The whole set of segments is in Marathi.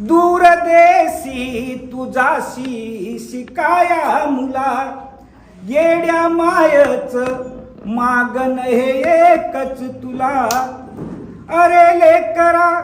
दूरदेशी तुझाशी शिकाया मुला. येड्या मायच मागन हे एकच तुला. अरे लेकरा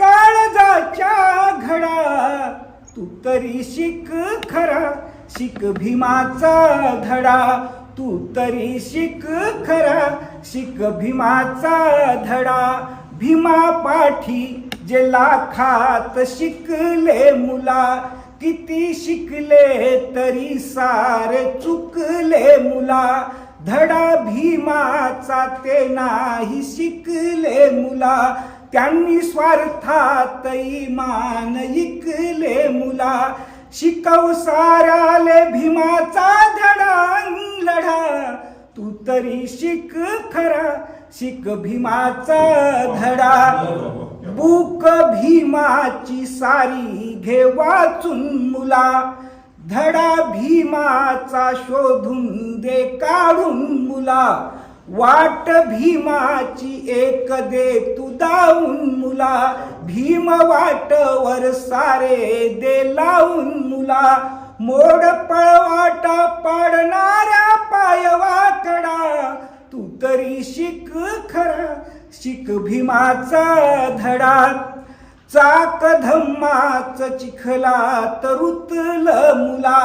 काळजाच्या घडा. तू तरी शिक खरा शिक भीमाचा धडा. तू तरी शिक खरा शिक भीमाचा धडा. भीमा पाठी जे लाखात शिकले मुला किती शिकले तरी सारे चुकले मुला. धडा भीमाचा ते नाही शिकले मुला. त्यांनी स्वार्थात इमान इकले मुला. शिकव साऱ्याले भीमाचा धडा लढा. तू तरी शिक खरा शिक भीमाचा धडा. बुक भीमाची सारी घे वाचून मुला. धडा भीमाचा शोधून दे काढून मुला. वाट भीमाची एक दे तू दाऊन मुला. भीम वाटवर सारे दे लावून मुला. मोड पळवाटा पाडणार चिक भीमाचा धडा चाक धम्माच चिखला तरुतल मुला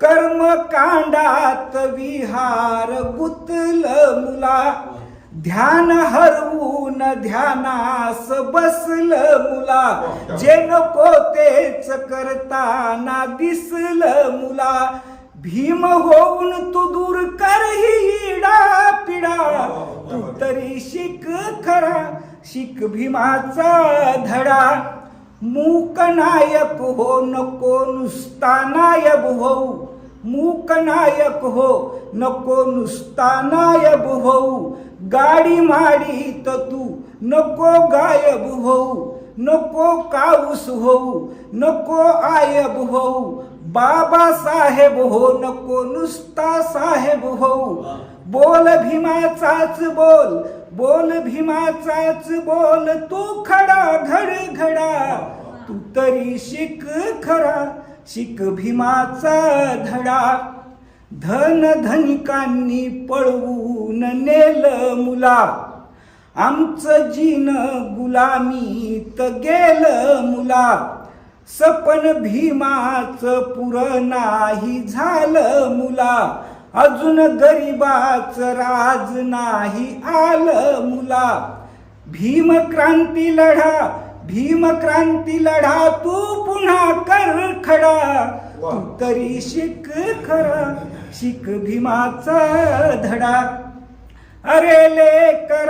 कर्म कांडात विहार गुतल मुला. ध्यान हरवून ध्यानास बसल मुला जे नको तेच करताना दिसल मुला. भीम होऊन तू दूर कर ही पिडा. तू तरी शिक खरा शिक भीमाचा धडा. मूक नायक हो नको नुसता नायब होऊ मूक नायक हो नको नुसता नायब होऊ गाडी माडीत तू नको गायब होऊ नको काऊस होऊ नको आयब होऊ. बाबा साहेब हो नको नुसता साहेब होऊ. बोल भीमाचाच बोल बोल भीमाचाच बोल तू खडा घड घडा तू तरी शिक खरा शिक भीमाचा धडा. धन धनिकांनी पळवून नेल मुला. आमचं जीन गुलामीत गेल मुला सपन भीमाच पुर नाही झालं मुला अजून गरीबाच राज नाही आलं मुला भीम क्रांती लढा भीम क्रांती लढा तू पुन्हा कर खडा. तू तरी शिक खरा शिक भीमाचा धडा. अरे ले करा